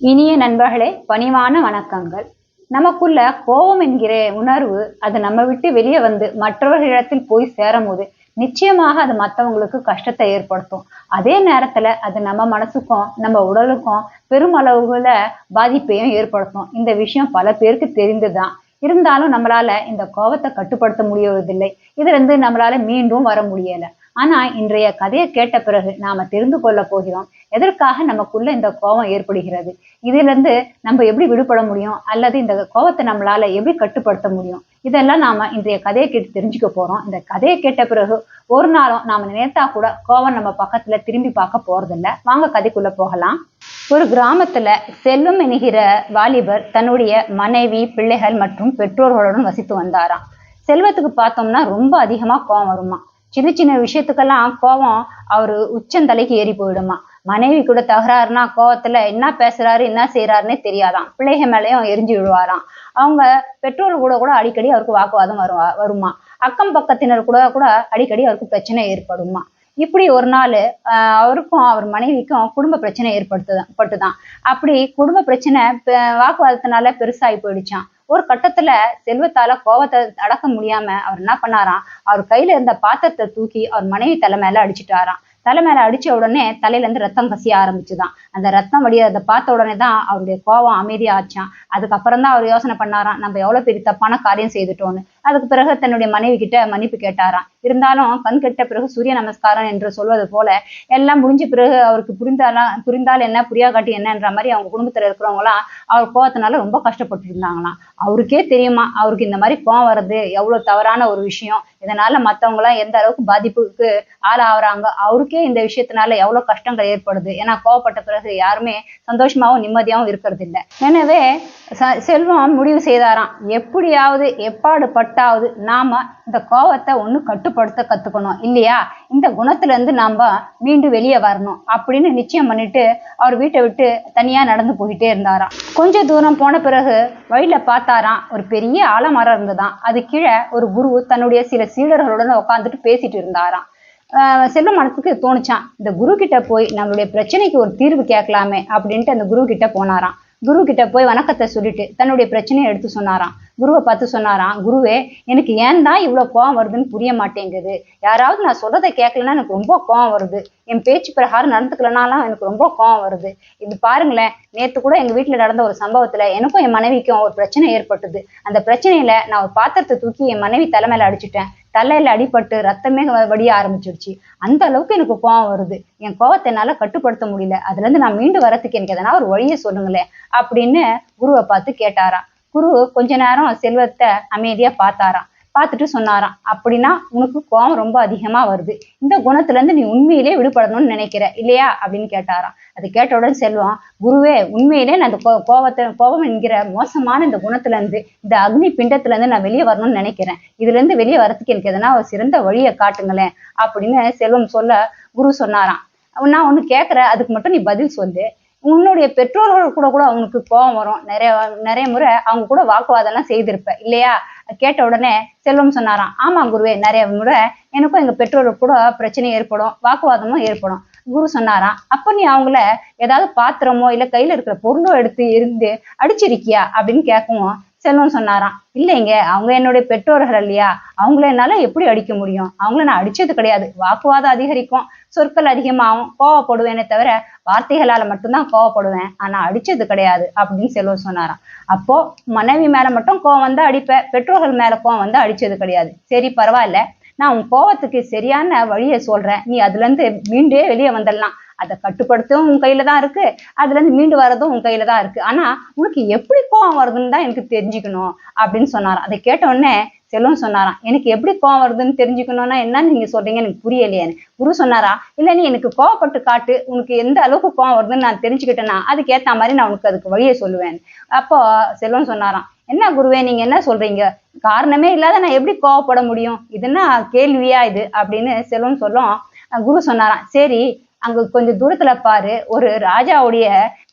இனிய நண்பர்களே பணிவான வணக்கங்கள். நமக்குள்ள கோபம் என்கிற உணர்வு அது நம்ம விட்டு வெளியே வந்து மற்றவர்களிடத்தில் போய் சேரும்போது நிச்சயமாக அது மற்றவங்களுக்கு கஷ்டத்தை ஏற்படுத்தும். அதே நேரத்துல அது நம்ம மனசுக்கும் நம்ம உடலுக்கும் பெருமளவுல பாதிப்பையும் ஏற்படுத்தும். இந்த விஷயம் பல பேருக்கு தெரிந்துதான். இருந்தாலும் நம்மளால இந்த கோபத்தை கட்டுப்படுத்த முடியவதில்லை இதுல இருந்து நம்மளால மீண்டும் வர முடியலை. ஆனா இன்றைய கதையை கேட்ட பிறகு நாம தெரிந்து கொள்ள போகிறோம். எதற்காக நமக்குள்ள இந்த கோபம் ஏற்படுகிறது? இதுல இருந்து நம்ம எப்படி விடுபட முடியும்? அல்லது இந்த கோபத்தை நம்மளால எப்படி கட்டுப்படுத்த முடியும்? இதெல்லாம் நாம இன்றைய கதையை கேட்டு தெரிஞ்சுக்க போறோம். இந்த கதையை கேட்ட பிறகு ஒரு நாளும் நாம நினைத்தா கூட கோவம் நம்ம பக்கத்துல திரும்பி பார்க்க போறதில்ல. வாங்க கதைக்குள்ள போகலாம். ஒரு கிராமத்துல செல்வம் என்கிற வாலிபர் தன்னுடைய மனைவி பிள்ளைகள் மற்றும் பெற்றோர்களுடன் வசித்து வந்தாராம். செல்வத்துக்கு பார்த்தோம்னா ரொம்ப அதிகமா கோவம் வருமா சின்ன சின்ன விஷயத்துக்கெல்லாம் கோபம் அவரு உச்சந்தலைக்கு ஏறி போயிடுமா. மனைவி கூட தகராறுனா கோவத்துல என்ன பேசுறாரு என்ன செய்யறாருன்னே தெரியாதாம் பிள்ளைக மேலேயும் எரிஞ்சு விடுவாராம் அவங்க பெற்றோர் கூட கூட அடிக்கடி அவருக்கு வாக்குவாதம் வருவா வருமா. அக்கம் பக்கத்தினர் கூட கூட அடிக்கடி அவருக்கு பிரச்சனை ஏற்படுமா. இப்படி ஒரு நாள் அவருக்கும் அவர் மனைவிக்கும் குடும்ப பிரச்சனை ஏற்படுத்துதான் பட்டுதான். அப்படி குடும்ப பிரச்சனை வாக்குவாதத்தினால பெருசாகி போயிடுச்சான் ஒரு கட்டத்துல செல்வத்தால கோவத்தை அடக்க முடியாம அவர் என்ன பண்ணாராம்? அவர் கையில இருந்த பாத்திரத்தை தூக்கி அவர் மனைவி தலை மேல அடிச்சுட்டாராம். தலை மேல அடிச்ச உடனே தலையில இருந்து ரத்தம் கசிய ஆரம்பிச்சுதான். அந்த ரத்தம் வடியதை பார்த்த உடனே தான் அவருடைய கோபம் அமைதியாச்சான் அதுக்கப்புறம் தான் அவர் யோசனை பண்ணாராம் நம்ம எவ்வளவு பெரிய தப்பான காரியம் செய்துட்டோம்னு. அதுக்கு பிறகு தன்னுடைய மனைவி கிட்ட மன்னிப்பு கேட்டாராம். இருந்தாலும் கண் கெட்ட பிறகு சூரிய நமஸ்காரம் என்று சொல்வது போல எல்லாம் முடிஞ்ச பிறகு அவருக்கு புரிந்தாலாம் புரிந்தால் என்ன புரியா காட்டி என்னன்ற மாதிரி அவங்க குடும்பத்துல இருக்கிறவங்களாம் அவர் கோவத்தினால ரொம்ப கஷ்டப்பட்டு இருந்தாங்களாம் அவருக்கே தெரியுமா அவருக்கு இந்த மாதிரி கோவம் வர்றது எவ்வளவு தவறான ஒரு விஷயம். இதனால மத்தவங்களாம் எந்த அளவுக்கு பாதிப்புக்கு ஆளாகிறாங்க அவருக்கே இந்த விஷயத்தினால எவ்வளவு கஷ்டங்கள் ஏற்படுது. ஏன்னா கோவப்பட்ட பிறகு யாருமே சந்தோஷமாவும் நிம்மதியாகவும் இருக்கிறது இல்லை எனவே செல்வம் முடிவு செய்தாராம். எப்படியாவது எப்பாடு பத்தாவது நாம இந்த கோவத்தை ஒன்று கட்டுப்படுத்த கற்றுக்கணும் இல்லையா? இந்த குணத்துலேருந்து நாம் மீண்டும் வெளியே வரணும் அப்படின்னு நிச்சயம் பண்ணிட்டு அவர் வீட்டை விட்டு தனியாக நடந்து போயிட்டே இருந்தாராம். கொஞ்ச தூரம் போன பிறகு வழியில் பார்த்தாராம் ஒரு பெரிய ஆலமரம் இருந்ததாம். அது கீழே ஒரு குரு தன்னுடைய சில சீடர்களுடன் உட்காந்துட்டு பேசிட்டு இருந்தாராம். செல்வ மனத்துக்கு தோணுச்சான் இந்த குரு கிட்ட போய் நம்மளுடைய பிரச்சனைக்கு ஒரு தீர்வு கேட்கலாமே அப்படின்ட்டு அந்த குரு கிட்ட போனாராம். குரு கிட்ட போய் வணக்கத்தை சொல்லிட்டு தன்னுடைய பிரச்சனையை எடுத்து சொன்னாராம். குருவை பார்த்து சொன்னாராம் குருவே எனக்கு ஏன் தான் இவ்வளோ கோவம் வருதுன்னு புரிய மாட்டேங்குது? யாராவது நான் சொல்றதை கேட்கலன்னா எனக்கு ரொம்ப கோவம் வருது. என் பேச்சு பிரகாரம் நடந்துக்கலனாலும் எனக்கு ரொம்ப கோவம் வருது. இது பாருங்களேன் நேற்று கூட எங்கள் வீட்டில் நடந்த ஒரு சம்பவத்தில் எனக்கும் என் மனைவிக்கும் ஒரு பிரச்சனை ஏற்பட்டது. அந்த பிரச்சனையில நான் ஒரு பாத்திரத்தை தூக்கி என் மனைவி தலைமையில அடிச்சுட்டேன். தலையில அடிபட்டு ரத்தமே வடிய ஆரம்பிச்சிருச்சு அந்த அளவுக்கு எனக்கு கோவம் வருது. என் கோவத்தை என்னால கட்டுப்படுத்த முடியல. அதுல இருந்து நான் மீண்டு வரத்துக்கு எனக்கு எதனா ஒரு வழியை சொல்லுங்களேன் அப்படின்னு குருவை பார்த்து கேட்டாராம். குரு கொஞ்ச நேரம் செல்வத்தை அமைதியா பார்த்தாராம். பார்த்துட்டு சொன்னாராம். அப்படின்னா உனக்கு கோபம் ரொம்ப அதிகமா வருது. இந்த குணத்துல இருந்து நீ உண்மையிலே விடுபடணும்னு நினைக்கிற இல்லையா? அப்படின்னு கேட்டாராம். அது கேட்டவுடன் செல்வம் குருவே உண்மையிலே நான் அந்த கோபத்தை கோபம் என்கிற மோசமான இந்த குணத்துல இருந்து இந்த அக்னி பிண்டத்துல இருந்து நான் வெளியே வரணும்னு நினைக்கிறேன். இதுல இருந்து வெளியே வரத்துக்கு எனக்கு எதனா ஒரு சிறந்த வழியை காட்டுங்களேன். அப்படின்னு செல்வம் சொல்ல குரு சொன்னாராம். நான் ஒன்று கேட்குற அதுக்கு மட்டும் நீ பதில் சொல்லு. உன்னுடைய பெற்றோர்கள் கூட கூட அவங்களுக்கு கோபம் வரும். நிறைய நிறைய முறை அவங்க கூட வாக்குவாதம் எல்லாம் செய்திருப்ப இல்லையா? கேட்ட உடனே செல்வம் சொன்னாராம் ஆமா குருவே நிறைய முறை எனக்கும் எங்க பெற்றோர்கள் கூட பிரச்சனை ஏற்படும் வாக்குவாதமும் ஏற்படும். குரு சொன்னாராம் அப்ப நீ அவங்கள ஏதாவது பாத்திரமோ இல்ல கையில இருக்கிற பொருளோ எடுத்து இருந்து அடிச்சிருக்கியா? அப்படின்னு கேட்கவும் செல்வம் சொன்னாராம் இல்லைங்க அவங்க என்னுடைய பெற்றோர்கள் இல்லையா? அவங்கள என்னால எப்படி அடிக்க முடியும்? அவங்கள நான் அடிச்சது கிடையாது. வாக்குவாதம் அதிகரிக்கும். சொற்கள் அதிகமாகும் கோவப்படுவேனே தவிர வார்த்தைகளால மட்டும்தான் கோவப்படுவேன். ஆனா அடிச்சது கிடையாது அப்படின்னு செல்வம் சொன்னாராம். அப்போ மனைவி மேல மட்டும் கோவம் வந்து அடிப்பேன் பெற்றோர்கள் மேல கோவம் வந்து அடிச்சது கிடையாது. சரி பரவாயில்ல. நான் உன் கோவத்துக்கு சரியான வழியை சொல்றேன். நீ அதுல இருந்து மீண்டே வெளியே வந்துடலாம். அதை கட்டுப்படுத்தவும் உன் கையில தான் இருக்கு. அதுல இருந்து மீண்டு வர்றதும் உன் கையில தான் இருக்கு. ஆனா உனக்கு எப்படி கோவம் வருதுன்னு தான் எனக்கு தெரிஞ்சுக்கணும் அப்படின்னு சொன்னாராம். அதை கேட்ட உடனே செல்வம் சொன்னாராம். எனக்கு எப்படி கோவம் வருதுன்னு தெரிஞ்சுக்கணும்னா என்னன்னு நீங்க சொல்றீங்க எனக்கு புரியலையான்னு குரு சொன்னாரா இல்ல நீ எனக்கு கோவப்பட்டு காட்டு. உனக்கு எந்த அளவுக்கு கோவம் வருதுன்னு நான் தெரிஞ்சுக்கிட்டேன்னா அதுக்கு ஏத்த மாதிரி நான் உனக்கு அதுக்கு வழியை சொல்லுவேன். அப்போ செல்வம் சொன்னாராம் என்ன குருவே நீங்க என்ன சொல்றீங்க? காரணமே இல்லாத நான் எப்படி கோவப்பட முடியும்? இதுன்னா கேள்வியா இது? அப்படின்னு செல்வம் சொல்லும். குரு சொன்னாராம் சரி அங்க கொஞ்சம் தூரத்துல பாரு ஒரு ராஜாவுடைய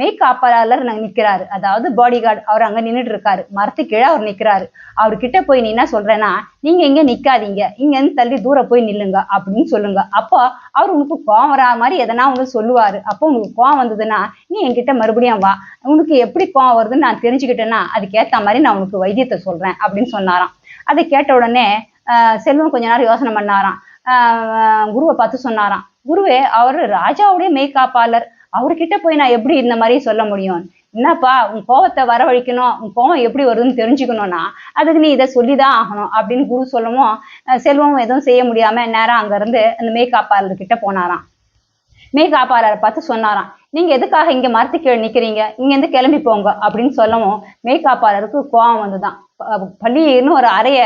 மெய்காப்பாளர் நிக்கிறாரு. அதாவது பாடி கார்டு அவர் அங்க நின்றுட்டு இருக்காரு மரத்து கீழே அவர் நிக்கிறாரு. அவர்கிட்ட போய் நீ என்ன சொல்றேன்னா நீங்க இங்க நிக்காதீங்க. இங்க இருந்து தள்ளி தூரம் போய் நில்லுங்க அப்படின்னு சொல்லுங்க. அப்போ அவர் உனக்கு கோவம் வரா மாதிரி எதனா உங்களுக்கு சொல்லுவாரு. அப்போ உனக்கு கோவம் வந்ததுன்னா நீ என்கிட்ட மறுபடியும் வா. உனக்கு எப்படி கோவம் வருதுன்னு நான் தெரிஞ்சுக்கிட்டேன்னா அதுக்கேத்த மாதிரி நான் உனக்கு வைத்தியத்தை சொல்றேன் அப்படின்னு சொன்னாராம். அதை கேட்ட உடனே செல்வம் கொஞ்ச நேரம் யோசனை பண்ணாராம். குருவை பார்த்து சொன்னாராம். குருவே அவர் ராஜாவுடைய மெய்காப்பாளர் அவர்கிட்ட போய் நான் எப்படி இந்த மாதிரி சொல்ல முடியும்? என்னப்பா உன் கோவத்தை வரவழைக்கணும் உன் கோவம் எப்படி வருதுன்னு தெரிஞ்சுக்கணும்னா அதுக்கு நீ இதை சொல்லிதான் ஆகணும் அப்படின்னு குரு சொல்லவும் செல்வம் எதுவும் செய்ய முடியாம நேரம் அங்க இருந்து அந்த மெய்காப்பாளர் கிட்ட போனாராம். மெய்காப்பாளரை பார்த்து சொன்னாராம் நீங்க எதுக்காக இங்க மரத்து கீழே நிக்கிறீங்க? இங்க இருந்து கிளம்பி போங்க அப்படின்னு சொல்லவும் மேய்காப்பாளருக்கு கோவம் வந்துதான் பள்ளின்னு ஒரு அறைய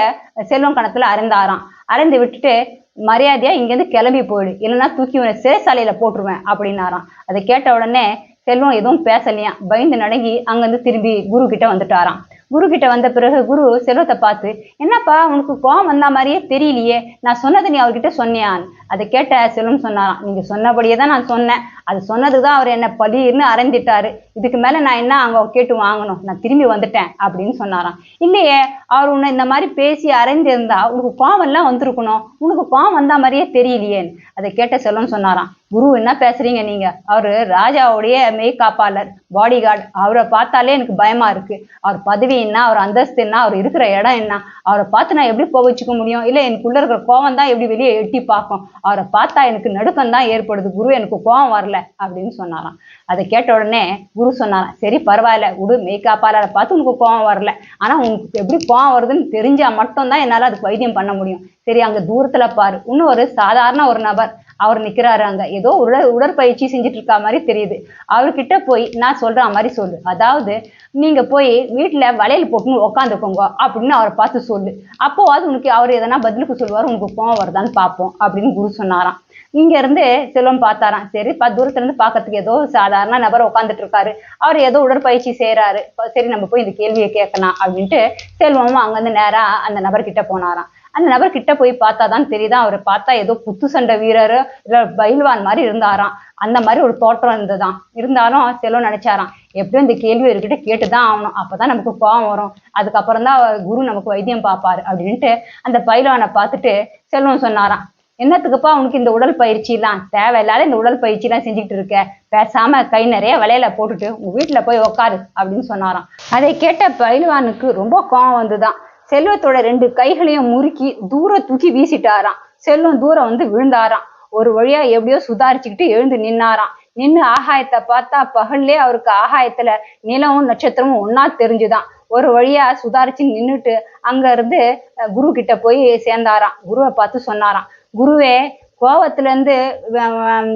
செல்வம் கணத்துல அறைந்தாராம். அறைந்து விட்டுட்டு மரியாதையா இங்கேருந்து கிளம்பி போயிடு. இல்லைன்னா தூக்கி உன சிறைசாலையில போட்டுருவேன் அப்படின்னாராம். அதை கேட்ட உடனே செல்வம் எதுவும் பேசலையாம் பயந்து நடங்கி அங்கிருந்து திரும்பி குரு கிட்ட வந்துட்டாராம். குரு கிட்ட வந்த பிறகு குரு செல்வத்தை பார்த்து என்னப்பா உனக்கு கோவம் வந்த மாதிரியே தெரியலையே. நான் சொன்னதை நீ அவர்கிட்ட சொன்னியான். அதை கேட்ட செல்வம் சொன்னாராம். நீங்க சொன்னபடியே தான் நான் சொன்னேன். அது சொன்னதுதான் அவர் என்ன பலின்னு அரைஞ்சிட்டாரு இதுக்கு மேல நான் என்ன அங்க கேட்டு வாங்கணும்? நான் திரும்பி வந்துட்டேன். அப்படின்னு சொன்னாராம். இல்லையே அவர் உன்னை இந்த மாதிரி பேசி அரைஞ்சிருந்தா உனக்கு கோவம் எல்லாம் வந்திருக்கணும். உனக்கு கோவம் வந்தா மாதிரியே தெரியலையேன்னு. அதை கேட்ட செல்வம் சொன்னாராம். குரு என்ன பேசுறீங்க நீங்க? அவரு ராஜாவுடைய மெய்காப்பாளர் பாடி கார்டு அவரை பார்த்தாலே எனக்கு பயமா இருக்கு. அவர் பதவி என்ன அவர் அந்தஸ்து என்ன அவர் இருக்கிற இடம் என்ன அவரை பார்த்து நான் எப்படி கோவிச்சுக்க முடியும்? இல்ல எனக்குள்ள இருக்கிற கோவம் தான் எப்படி வெளியே எட்டி பார்க்கும்? அவரை பார்த்தா எனக்கு நடுக்கம் தான் ஏற்படுது. குரு எனக்கு கோவம் வரல அப்படின்னு சொன்னாராம். அதை கேட்ட உடனே குரு சொன்னாராம் சரி பரவாயில்ல விடு மெய்காப்பாளரை பார்த்து உனக்கு கோவம் வரல. ஆனா உனக்கு எப்படி கோவம் வருதுன்னு தெரிஞ்சா மட்டும்தான் என்னால அதுக்கு வைத்தியம் பண்ண முடியும். சரி அங்க தூரத்துல பாரு. இன்னும் ஒரு சாதாரண ஒரு நபர் அவர் நிற்கிறாரு அங்க. ஏதோ உடல் உடற்பயிற்சி செஞ்சுட்டு இருக்கா மாதிரி தெரியுது. அவர்கிட்ட போய் நான் சொல்ற மாதிரி சொல்லு. அதாவது நீங்க போய் வீட்டில் வளையல் போட்டுன்னு உக்காந்துக்கோங்க அப்படின்னு அவரை பார்த்து சொல்லு. அப்போ அது உனக்கு அவர் எதனா பதிலுக்கு சொல்லுவார் உனக்கு கோவம் வருதான்னு பார்ப்போம் அப்படின்னு குரு சொன்னாராம். இங்கேருந்து செல்வம் பார்த்தாராம். சரி ப தூரத்துலேருந்து பார்க்கறதுக்கு ஏதோ சாதாரண நபர் உட்காந்துட்டு இருக்காரு அவர் ஏதோ உடற்பயிற்சி செய்கிறாரு சரி நம்ம போய் இந்த கேள்வியை கேட்கலாம் அப்படின்ட்டு செல்வமும் அங்கேருந்து நேராக அந்த நபர்கிட்ட போனாராம். அந்த நபர் கிட்ட போய் பார்த்தா தான் தெரியுதா அவரை பார்த்தா ஏதோ புத்து சண்டை வீரர் இல்ல பயில்வான் மாதிரி இருந்தாராம். அந்த மாதிரி ஒரு தோற்றம் இருந்ததுதான் இருந்தாலும் செல்வம் நினைச்சாராம். எப்படியும் இந்த கேள்வி இவர்கிட்ட கேட்டுதான் ஆகணும். அப்பதான் நமக்கு கோவம் வரும். அதுக்கப்புறம் தான் குரு நமக்கு வைத்தியம் பார்ப்பாரு அப்படின்ட்டு அந்த பயில்வானை பார்த்துட்டு செல்வம் சொன்னாராம். என்னத்துக்குப்பா உனக்கு இந்த உடல் பயிற்சி எல்லாம் தேவையில்லாத இந்த உடல் பயிற்சி எல்லாம் செஞ்சுக்கிட்டு இருக்க. பேசாம கை நிறைய வலையில போட்டுட்டு உங்க வீட்டுல போய் உக்காரு அப்படின்னு சொன்னாராம். அதை கேட்ட பயில்வானுக்கு ரொம்ப கோவம் வந்துதான் செல்வத்தோட ரெண்டு கைகளையும் முறுக்கி தூர தூக்கி வீசிட்டாராம். செல்வம் தூரம் வந்து விழுந்தாராம். ஒரு வழியா எப்படியோ சுதாரிச்சுக்கிட்டு எழுந்து நின்னாராம். நின்று ஆகாயத்தை பார்த்தா பகல்லே அவருக்கு ஆகாயத்துல நிலவும் நட்சத்திரமும் ஒன்னா தெரிஞ்சுதான். ஒரு வழியா சுதாரிச்சு நின்றுட்டு அங்க இருந்து குரு கிட்ட போய் சேர்ந்தாராம். குருவை பார்த்து சொன்னாராம். குருவே கோவத்துல இருந்து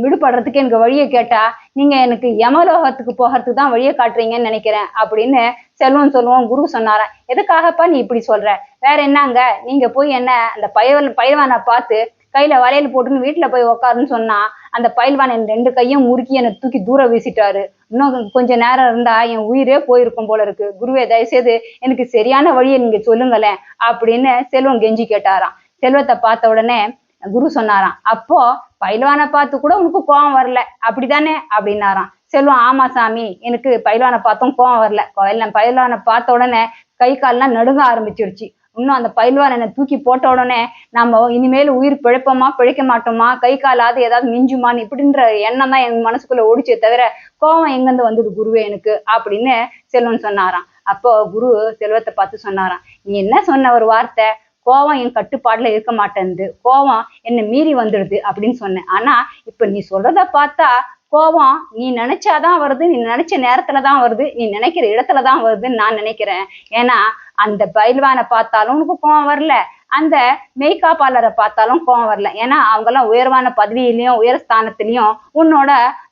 விடுபடுறதுக்கு எனக்கு வழியை கேட்டா நீங்க எனக்கு யமலோகத்துக்கு போகிறதுக்கு தான் வழியை காட்டுறீங்கன்னு நினைக்கிறேன் அப்படின்னு செல்வம் சொல்லுவோம் குரு சொன்னாராம் எதுக்காகப்பா நீ இப்படி சொல்ற? வேற என்னங்க? நீங்க போய் என்ன அந்த பயவல் பயில்வானை பார்த்து கையில வளையல் போட்டுன்னு வீட்டுல போய் உக்காருன்னு சொன்னா அந்த பயில்வான் என் ரெண்டு கையும் முறுக்கி என்னை தூக்கி தூரம் வீசிட்டாரு. இன்னும் கொஞ்ச நேரம் இருந்தா என் உயிரே போயிருக்கும் போல இருக்கு. குருவே தயவுசெய்து எனக்கு சரியான வழியை நீங்க சொல்லுங்களேன் அப்படின்னு செல்வம் கெஞ்சி கேட்டாராம். செல்வத்தை பார்த்த உடனே குரு சொன்னாராம். அப்போ பயில்வானை பார்த்து கூட உனக்கு கோவம் வரல. அப்படிதானே அப்படின்னாராம். செல்வம் ஆமா சாமி எனக்கு பயில்வானை பார்த்தும் கோவம் வரல. கோயில் பயில்வானை பார்த்த உடனே கை கால்லாம் நடுங்க ஆரம்பிச்சிருச்சு. இன்னும் அந்த பயில்வான் என்னை தூக்கி போட்ட உடனே நம்ம இனிமேல் உயிர் பிழைப்போமா பிழைக்க மாட்டோமா கை காலாவது ஏதாவது மிஞ்சுமான்னு இப்படின்ற எண்ணம் தான் என் மனசுக்குள்ள ஓடிச்சே தவிர கோவம் எங்கிருந்து வந்தது குருவே எனக்கு? அப்படின்னு செல்வன் சொன்னாராம். அப்போ குரு செல்வத்தை பார்த்து சொன்னாராம். நீ என்ன சொன்ன ஒரு வார்த்தை? கோவம் என் கட்டுப்பாடுல இருக்க மாட்டேன்து கோவம் என்னை மீறி வந்துடுது அப்படின்னு சொன்னேன். ஆனா இப்ப நீ சொல்றத பார்த்தா கோவம் நீ நினைச்சாதான் வருது நீ நினைச்ச நேரத்துல தான் வருது நீ நினைக்கிற இடத்துல தான் வருதுன்னு நான் நினைக்கிறேன். ஏன்னா அந்த பயில்வானை பார்த்தாலும் உனக்கு கோவம் வரல அந்த மெய்காப்பாளரை பார்த்தாலும் கோவம் வரல. ஏன்னா அவங்கெல்லாம் உயர்வான பதவியிலையும் உயர் ஸ்தானத்திலையும் உன்னோட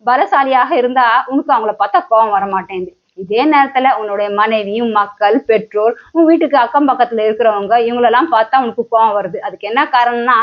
பலசாலியாக இருந்தா உனக்கு அவங்கள பார்த்தா கோவம் வர மாட்டேங்குது இதே நேரத்துல உன்னுடைய மனைவியும் மக்கள் பெற்றோர் உன் வீட்டுக்கு அக்கம் பக்கத்துல இருக்கிறவங்க இவங்களெல்லாம் பார்த்தா உனக்கு கோவம் வருது. அதுக்கு என்ன காரணம்னா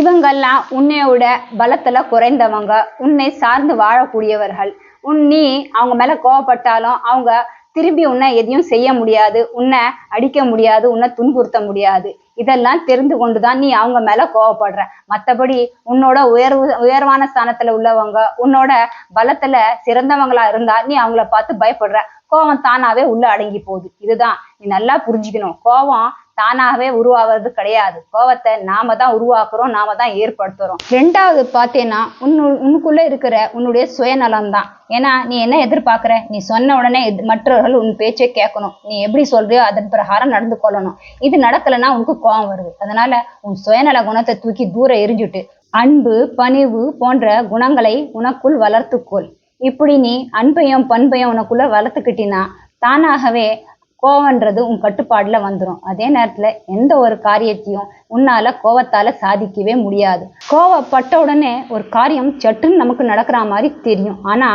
இவங்கெல்லாம் உன்னையோட பலத்துல குறைந்தவங்க. உன்னை சார்ந்து வாழக்கூடியவர்கள். உன் நீ அவங்க மேல கோவப்பட்டாலும் அவங்க திரும்பி உன்னை எதையும் செய்ய முடியாது உன்னை அடிக்க முடியாது உன்னை துன்புறுத்த முடியாது. இதெல்லாம் தெரிந்து கொண்டுதான் நீ அவங்க மேல கோவப்படுற. மத்தபடி உன்னோட உயர்வு உயர்வான ஸ்தானத்துல உள்ளவங்க உன்னோட பலத்துல சிறந்தவங்களா இருந்தா நீ அவங்கள பார்த்து பயப்படுற. கோவம் தானாவே உள்ள அடங்கி போகுது. இதுதான். நீ நல்லா புரிஞ்சுக்கணும். கோவம் தானாகவே உருவாகிறது கிடையாது. கோவத்தை நாம தான் உருவாக்குறோம் நாம தான் ஏற்படுத்துறோம். ரெண்டாவது பார்த்தேன்னா உன்னு உனக்குள்ள இருக்கிற உன்னுடைய சுயநலம் தான் ஏன்னா நீ என்ன எதிர்பார்க்குற? நீ சொன்ன உடனே மற்றவர்கள் உன் பேச்சை கேட்கணும். நீ எப்படி சொல்றியோ அதன் பிரகாரம் நடந்து கொள்ளணும். இது நடக்கலைன்னா உனக்கு கோவம் வருது. அதனால உன் சுயநல குணத்தை தூக்கி தூர எரிஞ்சுட்டு அன்பு பணிவு போன்ற குணங்களை உனக்குள் வளர்த்துக்கொள். இப்படி நீ அன்பையும் பண்பையும் உனக்குள்ள வளர்த்துக்கிட்டினா தானாகவே கோவன்றது உன் கட்டுப்பாடுல வந்துடும் அதே நேரத்துல எந்த ஒரு காரியத்தையும் உன்னால கோவத்தால சாதிக்கவே முடியாது. கோவப்பட்ட உடனே ஒரு காரியம் சட்டுன்னு நமக்கு நடக்கிற மாதிரி தெரியும். ஆனா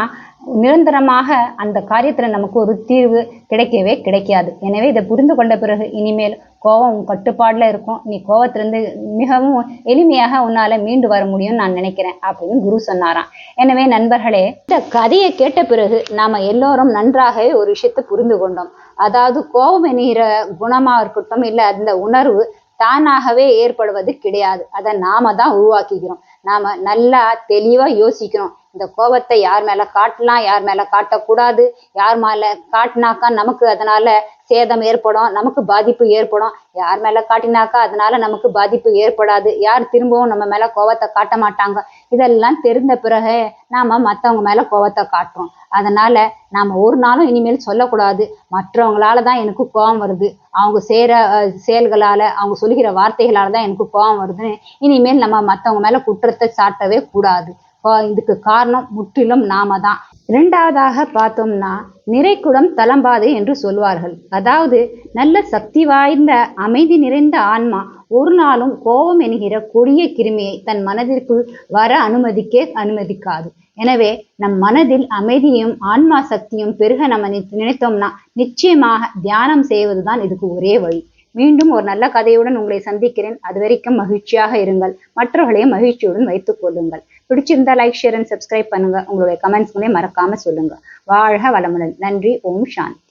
நிரந்தரமாக அந்த காரியத்தில் நமக்கு ஒரு தீர்வு கிடைக்கவே கிடைக்காது. எனவே இதை புரிந்து கொண்ட பிறகு இனிமேல் கோவம் கட்டுப்பாடில் இருக்கும். நீ கோவத்திலேருந்து மிகவும் எளிமையாக உன்னால் மீண்டு வர முடியும்னு நான் நினைக்கிறேன் அப்படின்னு குரு சொன்னாராம். எனவே நண்பர்களே இந்த கதையை கேட்ட பிறகு நாம் எல்லோரும் நன்றாகவே ஒரு விஷயத்தை புரிந்து கொண்டோம். அதாவது கோபம் என்கிற குணமாக இருக்கட்டும் இல்லை அந்த உணர்வு தானாகவே ஏற்படுவது கிடையாது. அதை நாம தான் உருவாக்கிக்கிறோம். நாம நல்லா தெளிவாக யோசிக்கிறோம். இந்த கோபத்தை யார் மேல காட்டலாம் யார் மேல காட்டக்கூடாது? யார் மேல காட்டினாக்கா நமக்கு அதனால சேதம் ஏற்படும் நமக்கு பாதிப்பு ஏற்படும். யார் மேல காட்டினாக்கா அதனால நமக்கு பாதிப்பு ஏற்படாது. யார் திரும்பவும் நம்ம மேல கோவத்தை காட்ட மாட்டாங்க. இதெல்லாம் தெரிந்த பிறகு நாம மத்தவங்க மேல கோபத்தை காட்டுறோம். அதனால நாம ஒரு நாளும் இனிமேல் சொல்லக்கூடாது. மற்றவங்களால தான் எனக்கு கோபம் வருது. அவங்க செய்யற செயல்களால் செயல்களால அவங்க சொல்லுகிற வார்த்தைகளால தான் எனக்கு கோபம் வருதுன்னு இனிமேல் நம்ம மத்தவங்க மேல குற்றத்தை சாட்டவே கூடாது. இதுக்கு காரணம் முற்றிலும் நாம தான் இரண்டாவதாக பார்த்தோம்னா நிறைக்குடம் தளம்பாது என்று சொல்வார்கள். அதாவது நல்ல சக்தி வாய்ந்த அமைதி நிறைந்த ஆன்மா ஒரு நாளும் கோபம் என்கிற கொடிய கிருமியை தன் மனதிற்குள் வர அனுமதிக்க அனுமதிக்காது. எனவே நம் மனதில் அமைதியும் ஆன்மா சக்தியும் பெருக நம்ம நி- நினைத்தோம்னா நிச்சயமாக தியானம் செய்வதுதான் இதுக்கு ஒரே வழி. மீண்டும் ஒரு நல்ல கதையுடன் உங்களை சந்திக்கிறேன். அது வரைக்கும் மகிழ்ச்சியாக இருங்கள். மற்றவர்களையும் மகிழ்ச்சியுடன் வைத்துக் கொள்ளுங்கள். பிடிச்சிருந்தா லைக் ஷேர் அண்ட் சப்ஸ்கிரைப் பண்ணுங்க. உங்களுடைய கமெண்ட்ஸ்களையும் மறக்காம சொல்லுங்க. வாழ்க வளமுடன். நன்றி. ஓம் சாந்தி.